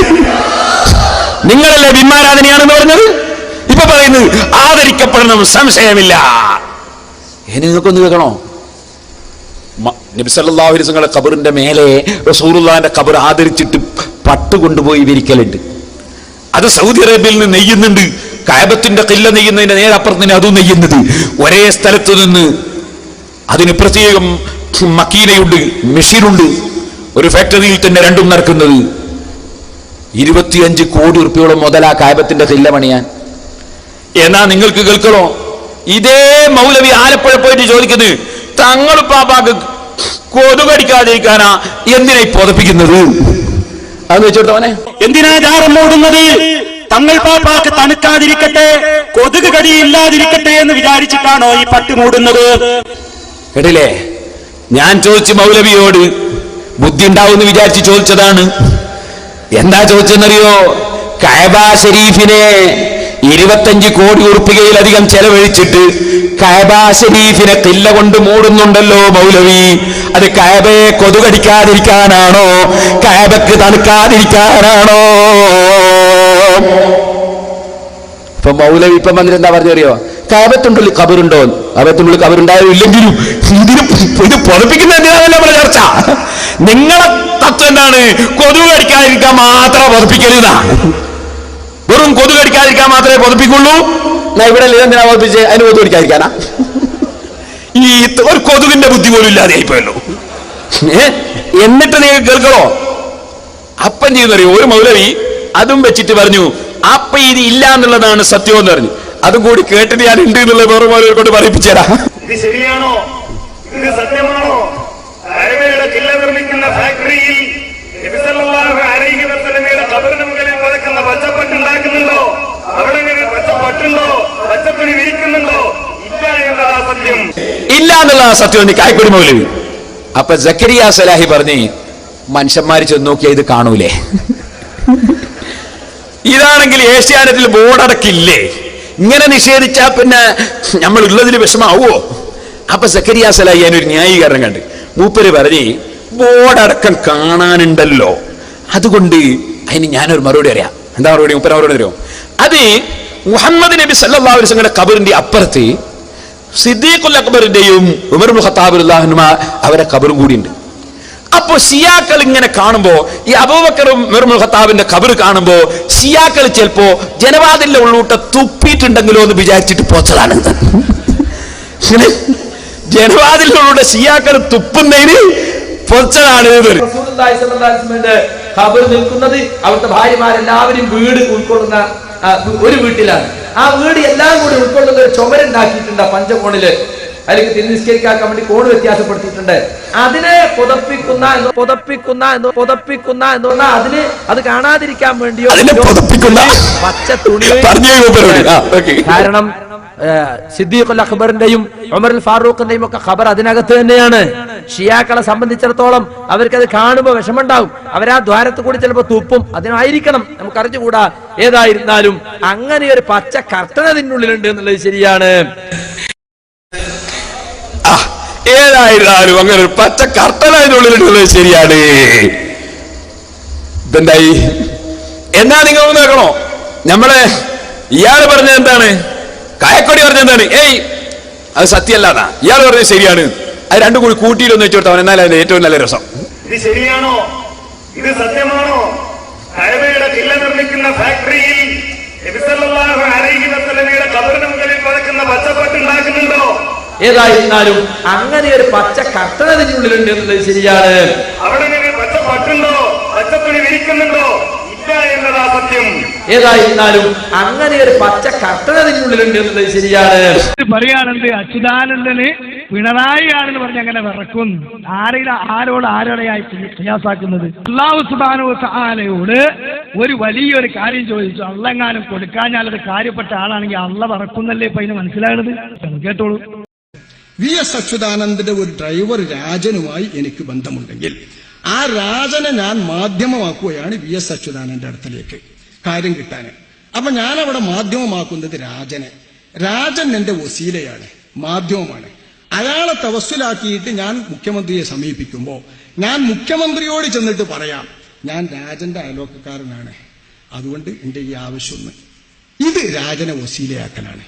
നിങ്ങളല്ലേ ബിംബാരാധനയാണെന്ന് പറഞ്ഞത്? ഇപ്പൊ പറയുന്നത് ആദരിക്കപ്പെടണം. സംശയമില്ല. ഇനി നിങ്ങൾക്കൊന്ന് കേൾക്കണോ? നബിസല്ലാഹുലിസങ്ങളുടെ കബറിന്റെ മേലെ റസൂറുല്ലാന്റെ കബർ ആദരിച്ചിട്ട് പട്ട് കൊണ്ടുപോയി വിരിക്കലുണ്ട്. അത് സൗദി അറേബ്യയിൽ നിന്ന് നെയ്യുന്നുണ്ട്. കായബത്തിന്റെ കില്ല നെയ്യുന്നതിന്റെ നേരെ അപ്പുറത്ത് തന്നെ അതും നെയ്യുന്നത്. ഒരേ സ്ഥലത്ത് നിന്ന് അതിന് പ്രത്യേകം മക്കീനയുണ്ട് മെഷീനുണ്ട് ഒരു ഫാക്ടറിയിൽ തന്നെ രണ്ടും നടക്കുന്നത്. ഇരുപത്തിയഞ്ച് കോടി ഉറുപ്പിയോളം മുതലാ കായബത്തിന്റെ കില്ല പണിയാൻ. എന്നാ നിങ്ങൾക്ക് കേൾക്കണോ? ഇതേ മൗലവി ആലപ്പുഴ പോയിട്ട് ചോദിക്കുന്നത് തങ്ങൾ പാപ്പാക്ക് കൊതുകടിക്കാതിരിക്കാനാ എന്തിനായി പുതപ്പിക്കുന്നത്? അതെന്ന് എന്തിനാ ജാറം ഓടുന്നത് തങ്ങൾ പാപ്പാക്ക് തണുക്കാതിരിക്കട്ടെ കൊതുക് കടിയില്ലാതിരിക്കട്ടെ എന്ന് വിചാരിച്ചിട്ടാണോ ഈ പട്ട് മൂടുന്നത്? കേട്ടില്ലേ ഞാൻ ചോദിച്ചു മൗലവിയോട് ബുദ്ധി ഉണ്ടാവുമെന്ന് വിചാരിച്ച് ചോദിച്ചതാണ്. എന്താ ചോദിച്ചെന്നറിയോ? കഅബ ഷരീഫിനെ ഇരുപത്തഞ്ച് കോടി ഉറുപ്പികയിലധികം ചെലവഴിച്ചിട്ട് കഅബ ഷരീഫിനെ കില്ല കൊണ്ട് മൂടുന്നുണ്ടല്ലോ മൗലവി. അത് കഅബയെ കൊതുകടിക്കാതിരിക്കാനാണോ? കഅബക്ക് തണുക്കാതിരിക്കാനാണോ? ഇപ്പൊ മൗലവി ഇപ്പം വന്നിട്ട് എന്താ പറഞ്ഞറിയോ? കയബത്തുണ്ടല്ലോ കബറുണ്ടോ? കാബത്തുള്ളിൽ കബറുണ്ടായോ ഇല്ലെങ്കിലും ഇതിന് ഇത് പൊളിപ്പിക്കുന്ന എന്തിനാണല്ലോ നമ്മുടെ ചർച്ച. നിങ്ങളെ തത്വം എന്താണ്? കൊതുകടിക്കാതിരിക്കാൻ മാത്രം പൊതപ്പിക്കരുതാ. വെറും കൊതു കടിക്കാതിരിക്കാൻ മാത്രമേ പൊതുപ്പിക്കുള്ളൂ. ഞാൻ ഇവിടെ എന്തിനാ പൊതുപ്പിച്ച്? അതിന് കൊതു കടിക്കാതിരിക്കാനാ? ഈ ഒരു കൊതുകിന്റെ ബുദ്ധി പോലും ഇല്ലാതെ ആയിപ്പോയല്ലോ ഏ? എന്നിട്ട് നീ കേൾക്കണോ? അപ്പം ചെയ്യുന്നറിയോ ഒരു മൗലവി അതും വെച്ചിട്ട് പറഞ്ഞു അപ്പ ഇത് ഇല്ല എന്നുള്ളതാണ് സത്യം എന്ന് പറഞ്ഞു. അതും കൂടി കേട്ടിട്ട് ഞാൻ ഉണ്ട് എന്നുള്ള വേറെ മൗലവി കൊണ്ട് പറയിപ്പിച്ചേരാ ഇത് ശരിയാണോ? ഇത് സത്യമാണോ? നിർമ്മിക്കുന്ന ഫാക്ടറിയിൽ നബിസല്ലല്ലാഹു അലൈഹി വസല്ലമയുടെ ഖബറിന് മുകളിൽ പതക്കുന്ന പച്ചപ്പട്ട് ഉണ്ടാക്കുന്നുണ്ടോ അവിടെ ഇങ്ങനെ പച്ചപ്പട്ടുണ്ടോ ഇല്ല എന്നതാ സത്യം. സത്യം എന്ന് കായ്ക്കൊടി മൗലവി. അപ്പൊ ജക്കരിയ സലാഹി പറഞ്ഞ് മനുഷ്യന്മാര് ചെന്ന് നോക്കിയാൽ ഇത് കാണൂലേ? ഇതാണെങ്കിൽ ഏഷ്യാനെറ്റിൽ ബോർഡടക്കില്ലേ ഇങ്ങനെ നിഷേധിച്ചാ പിന്നെ നമ്മൾ ഉള്ളതിൽ വിഷമാവോ അപ്പൊ സക്കരിയ സലാഹി അതിനൊരു ന്യായീകരണം കണ്ട്. മൂപ്പര് പറഞ്ഞ് ബോർഡടക്കം കാണാനുണ്ടല്ലോ. അതുകൊണ്ട് അതിന് ഞാനൊരു മറുപടി അറിയാം. എന്താ മറുപടി? മൂപ്പര് മറുപടി അറിയോ? അത് മുഹമ്മദ് നബി സല്ലല്ലാഹു അലൈഹി കബറിന്റെ അപ്പുറത്ത് സിദ്ദീഖുൽ അക്ബറിന്റെയും ഉമർ ഖത്താബുല്ലാഹുമ അവരെ കബറും കൂടിയുണ്ട്. അപ്പോ ഷിയാക്കൾ ഇങ്ങനെ കാണുമ്പോ ഈ അബൂബക്കറും ഉമർ ഖത്താബിന്റെ ഖബർ കാണുമ്പോ ഷിയാക്കൾ ചിലപ്പോ ജനവാദിന്റെ ഉള്ളൂട്ട തുപ്പിയിട്ടുണ്ടെങ്കിലോ എന്ന് വിചാരിച്ചിട്ട് പോച്ചതാണ് ഉള്ളൂടെ ഷിയാക്കൾ തുപ്പുന്നതിന് പൊച്ചതാണ് നിൽക്കുന്നത് അവിടുത്തെ ഭാര്യമാരെല്ലാവരും വീട് ഉൾക്കൊള്ളുന്ന ഒരു വീട്ടിലാണ്. ആ വീട് എല്ലാം കൂടി ഉൾക്കൊള്ളുന്ന ഒരു ചുമരുണ്ടാക്കിയിട്ടുണ്ട് ആ പഞ്ചകോണിൽ. അല്ലെങ്കിൽ തിരിസ്കരിക്കാൻ വേണ്ടി കോണ് വ്യത്യാസപ്പെടുത്തിയിട്ടുണ്ട്. അതിനെ പുതപ്പിക്കുന്ന എന്ന് പുതപ്പിക്കുന്ന എന്ന് പുതപ്പിക്കുന്ന എന്ന് പറഞ്ഞാൽ അതിന് അത് കാണാതിരിക്കാൻ വേണ്ടിയോ പച്ച തുണി കാരണം സിദ്ദീഖുൽ അക്ബറിന്റെയും ഉമർ ഫാറൂഖിന്റെയും ഒക്കെ ഖബർ അതിനകത്ത് തന്നെയാണ്. ഷിയാക്കളെ സംബന്ധിച്ചിടത്തോളം അവർക്ക് അത് കാണുമ്പോൾ വിഷമുണ്ടാവും അവരാ ദ്വാരത്ത് കൂടി ചിലപ്പോൾ തുപ്പും. അതിനായിരിക്കണം. നമുക്ക് അറിഞ്ഞുകൂടാ ഏതായിരുന്നാലും അങ്ങനെ ഒരു പച്ച കർട്ടൻ അതിനുള്ളിലുണ്ട് എന്നുള്ളത് ശരിയാണ്. ആ, ഏതായിരുന്നാലും അങ്ങനെ ഒരു പച്ച കർട്ടൻ അതിനുള്ളിലുള്ളത് ശരിയാണ്. ഇതെന്തായി? എന്നാ നിങ്ങൾ ഒന്ന് നോക്കണോ നമ്മളെ ഇയാൾ പറഞ്ഞത് എന്താണ്? കായക്കൊടി പറഞ്ഞ എന്താണ്? ഏയ് അത് സത്യമല്ലാതാ ഇയാൾ പറഞ്ഞത് ശരിയാണ്. അത് രണ്ടും കൂടി കൂട്ടിയിലൊന്ന് അവൻ എന്നാലും അതിന്റെ ഏറ്റവും നല്ല രസം. ഇത് ശരിയാണോ? ഇത് സത്യമാണോ? മുകളിൽ പച്ചപ്പട്ട് ഉണ്ടാക്കുന്നുണ്ടോ? ഏതായിരുന്നാലും അങ്ങനെ ഒരു പച്ച കർട്ടൻ അതിനുള്ളിലുണ്ട് എന്നുള്ളത് ശരിയാണ്. അവിടെ പച്ച പട്ടുണ്ടോ പച്ചപ്പണി വിരിക്കുന്നുണ്ടോ? എന്നതാ സത്യം? ഏതായിരുന്നാലും അങ്ങനെ ഒരു പച്ച കർട്ടൻ അതിനുള്ളിലുണ്ട് എന്നുള്ളത് ശരിയാണ്. പറയുകയാണെന്ത്? അച്യുതാനന്ദന് പിണറായി ആണെന്ന് പറഞ്ഞ് അങ്ങനെ വിറക്കുന്നു ആരെയും ആരോട് ആരോടെയായി പ്രയാസാക്കുന്നത് അള്ളാഹു സുബാനോ ആലയോട് ഒരു വലിയൊരു കാര്യം ചോദിച്ചു. അള്ളെങ്ങാനും കൊടുക്കാഞ്ഞാൽ അത് കാര്യപ്പെട്ട ആളാണെങ്കിൽ അള്ള വിറക്കുന്നല്ലേ ഇപ്പൊ അതിന് മനസ്സിലാകുന്നത് കേട്ടോളൂ. വി എസ് അച്യുതാനന്ദന്റെ ഒരു ഡ്രൈവർ രാജനുമായി എനിക്ക് ബന്ധമുണ്ടെങ്കിൽ ആ രാജനെ ഞാൻ മാധ്യമമാക്കുകയാണ് വി എസ് അച്യുതാനന്റെ അടുത്തിലേക്ക്. കാര്യം കിട്ടാൻ. അപ്പൊ ഞാൻ അവിടെ മാധ്യമമാക്കുന്നത് രാജനെ. രാജൻ എന്റെ വസീലയാണ് മാധ്യമമാണ്. അയാളെ തവസ്സിലാക്കിയിട്ട് ഞാൻ മുഖ്യമന്ത്രിയെ സമീപിക്കുമ്പോൾ ഞാൻ മുഖ്യമന്ത്രിയോട് ചെന്നിട്ട് പറയാം ഞാൻ രാജന്റെ അയലോക്കക്കാരനാണ്. അതുകൊണ്ട് എന്റെ ഈ ആവശ്യമൊന്ന്. ഇത് രാജനെ വസീലയാക്കലാണ്.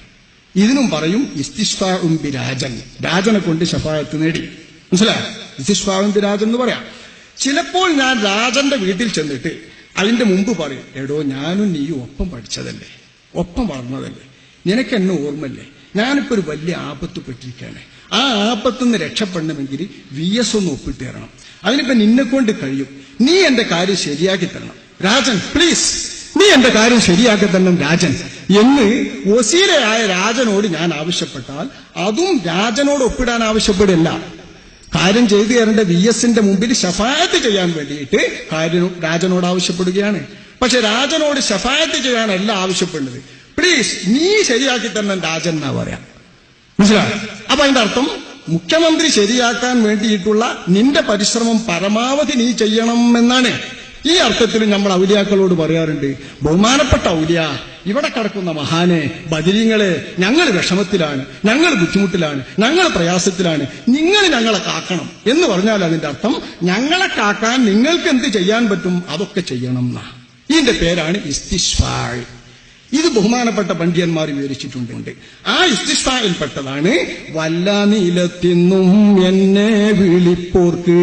ഇതിനും പറയും ഇസ്തിഷ്വാ രാജൻ. രാജനെ കൊണ്ട് ശഫായത്ത് നേടി. മനസ്സിലായോ? ഇസ്തിഷ്വാ രാജൻ എന്ന് പറയാം. ചിലപ്പോൾ ഞാൻ രാജന്റെ വീട്ടിൽ ചെന്നിട്ട് അതിന്റെ മുമ്പ് പറയും എടോ ഞാനും നീയും ഒപ്പം പഠിച്ചതല്ലേ? ഒപ്പം വളർന്നതല്ലേ? നിനക്ക് എന്നെ ഓർമ്മല്ലേ ഞാനിപ്പോ ഒരു വലിയ ആപത്ത് പെട്ടിരിക്കുകയാണ്. ആ ആപത്തുനിന്ന് രക്ഷപ്പെടണമെങ്കിൽ വി എസ് ഒന്ന് ഒപ്പിട്ട് തരണം. അതിനിപ്പോ നിന്നെ കൊണ്ട് കഴിയും. നീ എന്റെ കാര്യം ശരിയാക്കി തരണം. രാജൻ പ്ലീസ് നീ എന്റെ കാര്യം ശരിയാക്കി തരണം രാജൻ. എന്ന് വസീലയായ രാജനോട് ഞാൻ ആവശ്യപ്പെട്ടാൽ അതും രാജനോട് ഒപ്പിടാൻ ആവശ്യപ്പെടില്ല കാര്യം ചെയ്തു തരേണ്ട വി എസിന്റെ മുമ്പിൽ ഷഫായത്ത് ചെയ്യാൻ വേണ്ടിയിട്ട് കാര്യം രാജനോട് ആവശ്യപ്പെടുകയാണ്. പക്ഷെ രാജനോട് ഷഫായത്ത് ചെയ്യാനല്ല ആവശ്യപ്പെടുന്നത്. പ്ലീസ് നീ ശരിയാക്കി തന്നെ രാജൻ എന്നാ പറയാം. മനസ്സിലായോ? അപ്പൊ അതിന്റെ അർത്ഥം മുഖ്യമന്ത്രി ശരിയാക്കാൻ വേണ്ടിയിട്ടുള്ള നിന്റെ പരിശ്രമം പരമാവധി നീ ചെയ്യണം എന്നാണ്. ഈ അർത്ഥത്തിൽ നമ്മൾ ഔലിയാക്കളോട് പറയാറുണ്ട്. ബഹുമാനപ്പെട്ട ഔലിയ ഇവിടെ കിടക്കുന്ന മഹാനെ ബദിരിങ്ങളെ ഞങ്ങൾ വിഷമത്തിലാണ് ഞങ്ങൾ ബുദ്ധിമുട്ടിലാണ് ഞങ്ങൾ പ്രയാസത്തിലാണ് നിങ്ങൾ ഞങ്ങളെ കാക്കണം എന്ന് പറഞ്ഞാൽ അതിന്റെ അർത്ഥം ഞങ്ങളെ കാക്കാൻ നിങ്ങൾക്ക് എന്ത് ചെയ്യാൻ പറ്റും അതൊക്കെ ചെയ്യണം എന്നാ. ഇതിന്റെ പേരാണ് ഇസ്തിഷ്ഫാൾ ഇത് ബഹുമാനപ്പെട്ട പണ്ഡിയന്മാർ വിവരിച്ചിട്ടുണ്ട്. ആ ഇസ്തിഷ്ഫായിൽപ്പെട്ടതാണ് വല്ല നീലത്തിന്നും എന്നെ വിളിപ്പോർക്ക്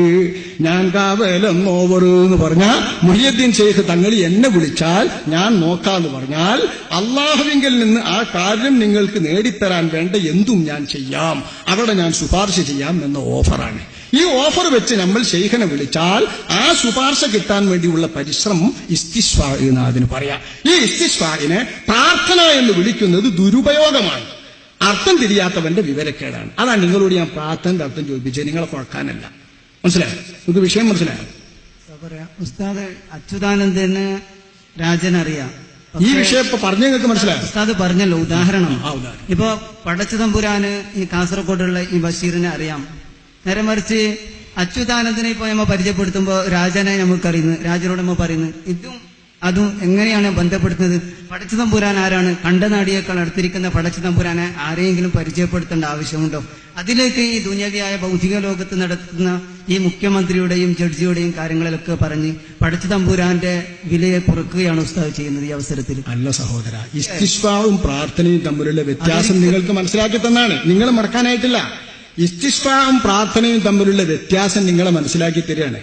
ഞാൻ കാവലം നോവർ എന്ന് പറഞ്ഞ മുഹിയദ്ദീൻ ഷെയ്ഖ് തങ്ങൾ എന്നെ വിളിച്ചാൽ ഞാൻ നോക്കാന്ന് പറഞ്ഞാൽ അള്ളാഹുവിങ്കിൽ നിന്ന് ആ കാര്യം നിങ്ങൾക്ക് നേടിത്തരാൻ വേണ്ട എന്തും ഞാൻ ചെയ്യാം. അവിടെ ഞാൻ ശുപാർശ ചെയ്യാം എന്ന ഓഫറാണ്. ഈ ഓഫർ വെച്ച് നമ്മൾ ശേഖനെ വിളിച്ചാൽ ആ ശുപാർശ കിട്ടാൻ വേണ്ടിയുള്ള പരിശ്രമം ഇസ്തിസ്വാ എന്ന് അതിന് പറയാം. ഈ ഇസ്തിസ്വാഹിനെ പ്രാർത്ഥന എന്ന് വിളിക്കുന്നത് ദുരുപയോഗമാണ്. അർത്ഥം തിരിയാത്തവന്റെ വിവരക്കേടാണ്. അതാണ് നിങ്ങളോട് ഞാൻ പ്രാർത്ഥനയുടെ അർത്ഥം ചോദിപ്പിച്ചത്. നിങ്ങളെ കുഴക്കാനല്ല. മനസ്സിലായോ? നിങ്ങൾക്ക് വിഷയം മനസ്സിലായോ? ഉസ്താദ് അച്യുതാനന്ദന് രാജനറിയാം. ഈ വിഷയം ഇപ്പൊ പറഞ്ഞു നിങ്ങൾക്ക് മനസ്സിലായോ? ഉസ്താദ് പറഞ്ഞല്ലോ ഉദാഹരണം. ഇപ്പൊ പടച്ചു തമ്പുരാന് ഈ കാസർഗോഡുള്ള ഈ ബഷീറിനെ അറിയാം. നേരെ മറിച്ച് അച്യുതാനന്ദനെ ഇപ്പൊ നമ്മ പരിചയപ്പെടുത്തുമ്പോ രാജനെ നമുക്കറിയുന്നു. രാജനോട് നമ്മ പറയുന്നു ഇതും അതും എങ്ങനെയാണ് ബന്ധപ്പെടുത്തുന്നത്? പടച്ചു തമ്പുരാൻ ആരാണ്? കണ്ട നാടിയേക്കാൾ അടുത്തിരിക്കുന്ന പടച്ചു തമ്പുരാനെ ആരെയെങ്കിലും പരിചയപ്പെടുത്തേണ്ട ആവശ്യമുണ്ടോ? അതിലേക്ക് ഈ ദുന്യവിയായ ഭൗതിക ലോകത്ത് നടത്തുന്ന ഈ മുഖ്യമന്ത്രിയുടെയും ജഡ്ജിയുടെയും കാര്യങ്ങളിലൊക്കെ പറഞ്ഞ് പടച്ചു തമ്പുരാന്റെ വിലയെ കുറക്കുകയാണ് ഉസ്താവ് ചെയ്യുന്നത് ഈ അവസരത്തിൽ. അല്ല സഹോദര ഇസ്തിഷ്ഫാവും പ്രാർത്ഥനയും തമ്മിലുള്ള വ്യത്യാസം നിങ്ങൾക്ക് മനസ്സിലാക്കി തന്നാണ്. നിങ്ങൾ മറക്കാനായിട്ടില്ല. ഇസ്തിഷ്ഫാവും പ്രാർത്ഥനയും തമ്മിലുള്ള വ്യത്യാസം നിങ്ങളെ മനസ്സിലാക്കി തരികയാണ്.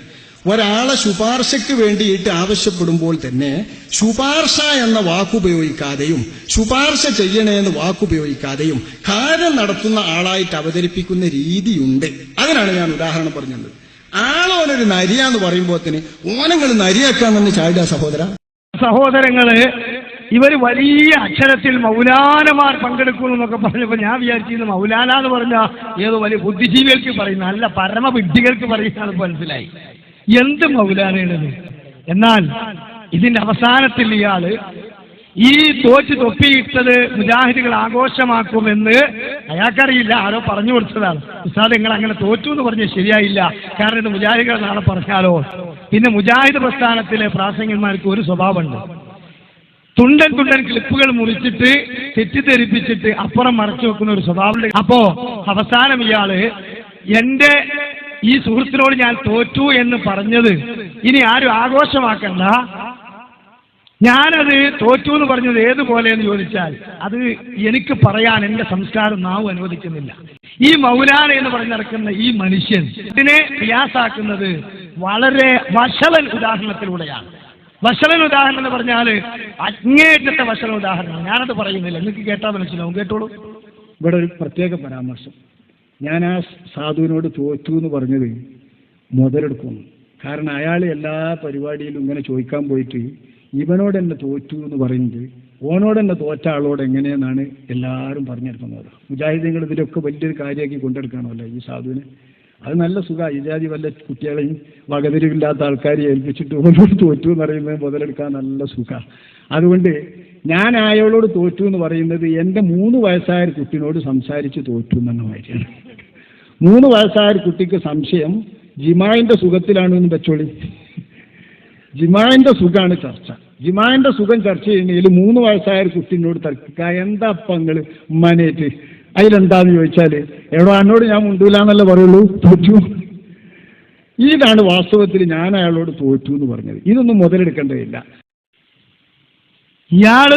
ഒരാളെ ശുപാർശയ്ക്ക് വേണ്ടിയിട്ട് ആവശ്യപ്പെടുമ്പോൾ തന്നെ ശുപാർശ എന്ന വാക്കുപയോഗിക്കാതെയും ശുപാർശ ചെയ്യണേ എന്ന് വാക്കുപയോഗിക്കാതെയും കാര്യം നടത്തുന്ന ആളായിട്ട് അവതരിപ്പിക്കുന്ന രീതിയുണ്ട്. അതിനാണ് ഞാൻ ഉദാഹരണം പറഞ്ഞത്. ആളോനൊരു നരിയാന്ന് തന്നെ ഓനങ്ങൾ നരിയാക്കാമെന്ന് ചാടുക സഹോദര? സഹോദരങ്ങൾ ഇവർ വലിയ അക്ഷരത്തിൽ മൗലാനമാർ പങ്കെടുക്കുന്നു എന്നൊക്കെ പറഞ്ഞപ്പോ ഞാൻ വിചാരിച്ചിരുന്നു മൗലാന എന്ന് പറഞ്ഞാൽ ഏതോ വലിയ ബുദ്ധിജീവികൾക്ക് പറയുന്ന അല്ല പരമബുദ്ധികൾക്ക് പറയുന്നത് മനസ്സിലായി. എന്ത് മൗലാനയാണിത് എന്നാൽ ഇതിന്റെ അവസാനത്തിൽ ഇയാൾ ഈ തോച്ച് തൊപ്പിയിട്ടത് മുജാഹിദുകൾ ആഘോഷമാക്കുമെന്ന് അയാൾക്കറിയില്ല ആരോ പറഞ്ഞു കൊടുത്തതാണ്. ഉസ്താദ് നിങ്ങൾ അങ്ങനെ തോറ്റു എന്ന് പറഞ്ഞ ശരിയായില്ല. കാരണം ഇത് മുജാഹിദുകൾ നാളെ പറഞ്ഞാലോ? പിന്നെ മുജാഹിദ് പ്രസ്ഥാനത്തിലെ പ്രാസംഗന്മാർക്ക് ഒരു സ്വഭാവമുണ്ട്. തുണ്ടൻ തുണ്ടൻ ക്ലിപ്പുകൾ മുറിച്ചിട്ട് തെറ്റിദ്ധരിപ്പിച്ചിട്ട് അപ്പുറം മറച്ചു വെക്കുന്ന ഒരു സ്വഭാവം അപ്പോ അവസാനം ഇയാൾ എന്റെ ഈ സുഹൃത്തിനോട് ഞാൻ തോറ്റു എന്ന് പറഞ്ഞത് ഇനി ആരും ആഘോഷമാക്കണ്ട. ഞാനത് തോറ്റു എന്ന് പറഞ്ഞത് ഏതുപോലെ എന്ന് ചോദിച്ചാൽ അത് എനിക്ക് പറയാൻ എന്റെ സംസ്കാരം നാവ് അനുവദിക്കുന്നില്ല. ഈ മൗലാന എന്ന് പറഞ്ഞ് നടക്കുന്ന ഈ മനുഷ്യൻ ഇതിനെ പ്രയാസാക്കുന്നത് വളരെ വഷളൻ ഉദാഹരണത്തിലൂടെയാണ്. വഷളൻ ഉദാഹരണം എന്ന് പറഞ്ഞാൽ അങ്ങേറ്റത്തെ വഷളൻ ഉദാഹരണം ഞാനത് പറയുന്നില്ല. നിങ്ങൾക്ക് കേട്ടാൽ മനസ്സിലാവും. കേട്ടോളൂ. ഇവിടെ ഒരു പ്രത്യേക പരാമർശം. ഞാൻ ആ സാധുവിനോട് തോറ്റു എന്ന് പറഞ്ഞത് മുതലെടുക്കുന്നു. കാരണം അയാൾ എല്ലാ പരിപാടിയിലും ഇങ്ങനെ ചോദിക്കാൻ പോയിട്ട് ഇവനോട് എന്നെ തോറ്റു എന്ന് പറയുന്നത് ഓനോട് എന്നെ തോറ്റ ആളോട് എങ്ങനെയെന്നാണ് എല്ലാവരും പറഞ്ഞെടുക്കുന്നത്. മുജാഹിദീങ്ങൾ ഇതിലൊക്കെ വലിയൊരു കാര്യമാക്കി കൊണ്ടെടുക്കണമല്ലോ ഈ സാധുവിനെ. അത് നല്ല സുഖമാണ് ഈ ജാതി വല്ല കുട്ടികളെയും വകതിരിവില്ലാത്ത ആൾക്കാരെ ഏൽപ്പിച്ചിട്ട് ഓരോട് തോറ്റു എന്ന് പറയുന്നത് മുതലെടുക്കാൻ നല്ല സുഖമാണ്. അതുകൊണ്ട് ഞാൻ അയാളോട് തോറ്റു എന്ന് പറയുന്നത് എന്റെ മൂന്ന് വയസ്സായ കുട്ടിനോട് സംസാരിച്ച് തോറ്റു എന്ന മാതിരിയാണ്. മൂന്ന് വയസ്സായ കുട്ടിക്ക് സംശയം ജിമായിന്റെ സുഖത്തിലാണ് എന്ന് വെച്ചോളി. ജിമായിന്റെ സുഖമാണ് ചർച്ച. ജിമായിന്റെ സുഖം ചർച്ച ചെയ്യുന്നതിൽ മൂന്ന് വയസ്സായ കുട്ടിനോട് തർക്കിക്ക. എന്താ അപ്പങ്ങൾ ഉമ്മാനേറ്റ് അതിലെന്താന്ന് ചോദിച്ചാൽ എവിടെ എന്നോട് ഞാൻ മുണ്ടൂലെന്നല്ലേ പറയുള്ളൂ? തോറ്റു. ഇതാണ് വാസ്തവത്തിൽ ഞാൻ അയാളോട് തോറ്റു എന്ന് പറഞ്ഞത്. ഇതൊന്നും മുതലെടുക്കേണ്ടതില്ല. ഇയാൾ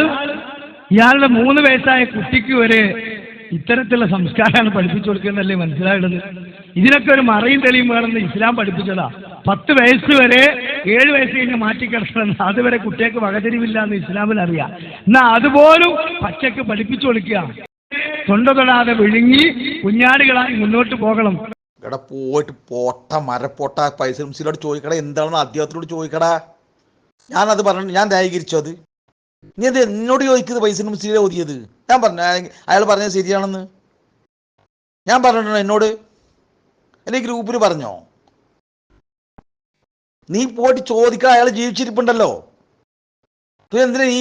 ഇയാളുടെ മൂന്ന് വയസ്സായ കുട്ടിക്ക് വരെ ഇത്തരത്തിലുള്ള സംസ്കാരമാണ് പഠിപ്പിച്ചു കൊടുക്കുന്നതല്ലേ മനസ്സിലായുള്ളത്? ഇതിനൊക്കെ ഒരു മറയും തെളിയും വേണമെന്ന് ഇസ്ലാം പഠിപ്പിച്ചതാ. പത്ത് വയസ്സ് വരെ ഏഴ് വയസ്സ് കഴിഞ്ഞ് മാറ്റിക്കിടക്കണം അതുവരെ കുട്ടികൾക്ക് വകതിരിവില്ല എന്ന് ഇസ്ലാമിൽ അറിയാം. എന്നാ അതുപോലും പച്ചക്ക് പഠിപ്പിച്ചു കൊടുക്കുക. തൊണ്ട തൊടാതെ വിഴുങ്ങി കുഞ്ഞാടുകളായി മുന്നോട്ട് പോകണം. എടാ പോയിട്ട് പോട്ട മരപ്പോട്ട പൈസ മിസിലോട് ചോദിക്കടാ എന്താണെന്ന് അദ്ദേഹത്തിനോട് ചോദിക്കടാ. ഞാൻ അത് പറഞ്ഞു ഞാൻ ന്യായീകരിച്ചു അത്. നീ അത് എന്നോട് ചോദിക്കുന്നത് പൈസ മിസിലെ ഓതിയത്? ഞാൻ പറഞ്ഞു അയാൾ പറഞ്ഞത് ശരിയാണെന്ന്. ഞാൻ പറഞ്ഞിട്ടുണ്ടോ എന്നോട്? അല്ലെ ഗ്രൂപ്പിൽ പറഞ്ഞോ? നീ പോയിട്ട് ചോദിക്ക അയാൾ ജീവിച്ചിരിപ്പുണ്ടല്ലോ. എന്തിനാ നീ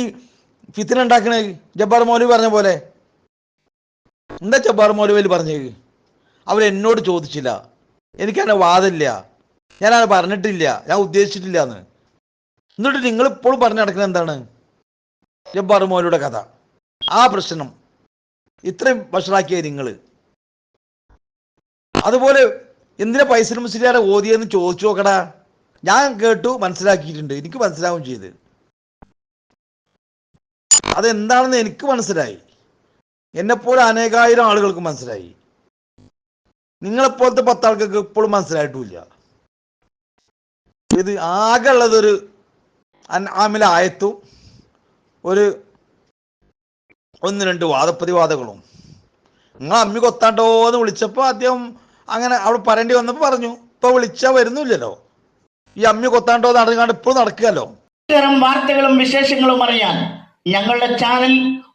ഫിത്തിനുണ്ടാക്കണേ ജബ്ബാർ മോലി പറഞ്ഞ പോലെ. എന്താ ചെബാർ മൗലവിയിൽ പറഞ്ഞത് അവരെന്നോട് ചോദിച്ചില്ല. എനിക്കങ്ങനെ വാദമില്ല ഞാൻ അത് പറഞ്ഞിട്ടില്ല. ഞാൻ ഉദ്ദേശിച്ചിട്ടില്ല എന്ന് എന്നിട്ട് നിങ്ങൾ ഇപ്പോഴും പറഞ്ഞു നടക്കുന്നത് എന്താണ്? ജബ്ബാർ മൗലയുടെ കഥ. ആ പ്രശ്നം ഇത്രയും വഷളാക്കിയ നിങ്ങൾ അതുപോലെ എന്തിനാ പൈസ മുസ്ലിയാരെ ഓതിയെന്ന് ചോദിച്ചു നോക്കടാ? ഞാൻ കേട്ടു മനസ്സിലാക്കിയിട്ടുണ്ട്. എനിക്ക് മനസ്സിലാവും ചെയ്ത്. അതെന്താണെന്ന് എനിക്ക് മനസ്സിലായി. എന്നെപ്പോലെ അനേകായിരം ആളുകൾക്ക് മനസ്സിലായി. നിങ്ങളെപ്പോലത്തെ പത്താൾക്കൊക്കെ ഇപ്പോഴും മനസ്സിലായിട്ടുമില്ല ഇത് ആകെ ഉള്ളതൊരു ആമില ആയത്തും ഒരു ഒന്ന് രണ്ട് വാദപ്രതിവാദങ്ങളും. നിങ്ങൾ അമ്മി കൊത്താണ്ടോ എന്ന് വിളിച്ചപ്പോൾ അദ്ദേഹം അങ്ങനെ അവിടെ പറയേണ്ടി വന്നപ്പോൾ പറഞ്ഞു ഇപ്പൊ വിളിച്ചാൽ വരുന്നില്ലല്ലോ. ഈ അമ്മി കൊത്താണ്ടോ നടക്കാണ്ട് ഇപ്പോഴും നടക്കുകയല്ലോ. ഇത്തരം വാർത്തകളും വിശേഷങ്ങളും അറിയാൻ ഞങ്ങളുടെ ചാനൽ